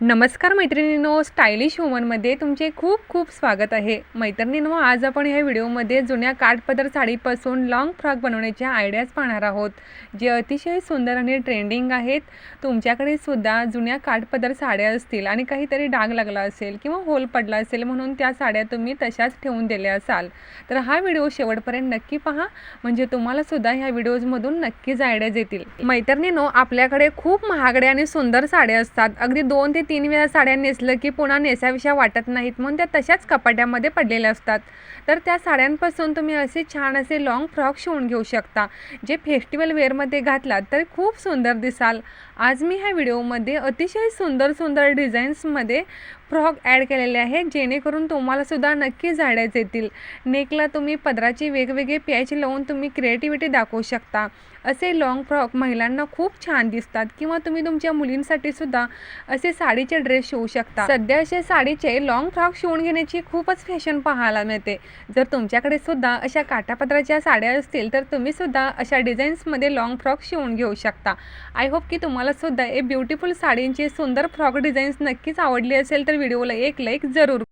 नमस्कार मैत्रिणींनो स्टायलिश वुमनमध्ये तुमचे खूप खूप स्वागत आहे. मैत्रिणींनो आज आपण ह्या व्हिडिओमध्ये जुन्या काठपदर साडीपासून लॉंग फ्रॉक बनवण्याच्या आयडियाज पाहणार आहोत. जे अतिशय सुंदर आणि ट्रेंडिंग आहेत. तुमच्याकडे सुद्धा जुन्या काठपदर साड्या असतील आणि काहीतरी डाग लागला असेल किंवा होल पडला असेल म्हणून त्या साड्या तुम्ही तशाच ठेवून दिल्या असाल. तर हा व्हिडिओ शेवटपर्यंत नक्की पहा. म्हणजे तुम्हाला सुद्धा ह्या व्हिडिओजमधून नक्कीच आयडियाज येतील. मैत्रिणींनो आपल्याकडे खूप महागड्या आणि सुंदर साड्या असतात. अगदी दोन ते तीन वेळा साड्या नेसलं की पुन्हा नेसाविषया वाटत नाहीत म्हणून त्या तशाच कपाट्यामध्ये पडलेल्या असतात. तर त्या साड्यांपासून तुम्ही असे छान असे लॉंग फ्रॉक शिवून घेऊ शकता जे फेस्टिवल वेअरमध्ये घातलात तर खूप सुंदर दिसाल. आज मी ह्या व्हिडिओमध्ये अतिशय सुंदर सुंदर डिझाईन्समध्ये फ्रॉक ॲड केलेले आहेत जेणेकरून तुम्हालासुद्धा नक्की नक्कीच येतील. नेकला तुम्ही पदराची वेगवेगळे पॅच लावून तुम्ही क्रिएटिव्हिटी दाखवू शकता. असे लाँग फ्रॉक महिलांना खूप छान दिसतात किंवा तुम्ही तुमच्या मुलींसाठी सुद्धा असे साडीचे ड्रेस शिवू शकता. सध्या असे साडीचे लाँग फ्रॉक शिवून घेण्याची खूपच फॅशन पाहायला मिळते. जर तुमच्याकडे सुद्धा अशा काटापत्राच्या साड्या असतील तर तुम्ही सुद्धा अशा डिझाईन्समध्ये लाँग फ्रॉक शिवून घेऊ शकता. आय होप की तुम्हाला सुद्धा हे ब्युटिफुल साडींचे सुंदर फ्रॉक डिझाईन्स नक्कीच आवडली असेल तर व्हिडिओला एक लाईक जरूर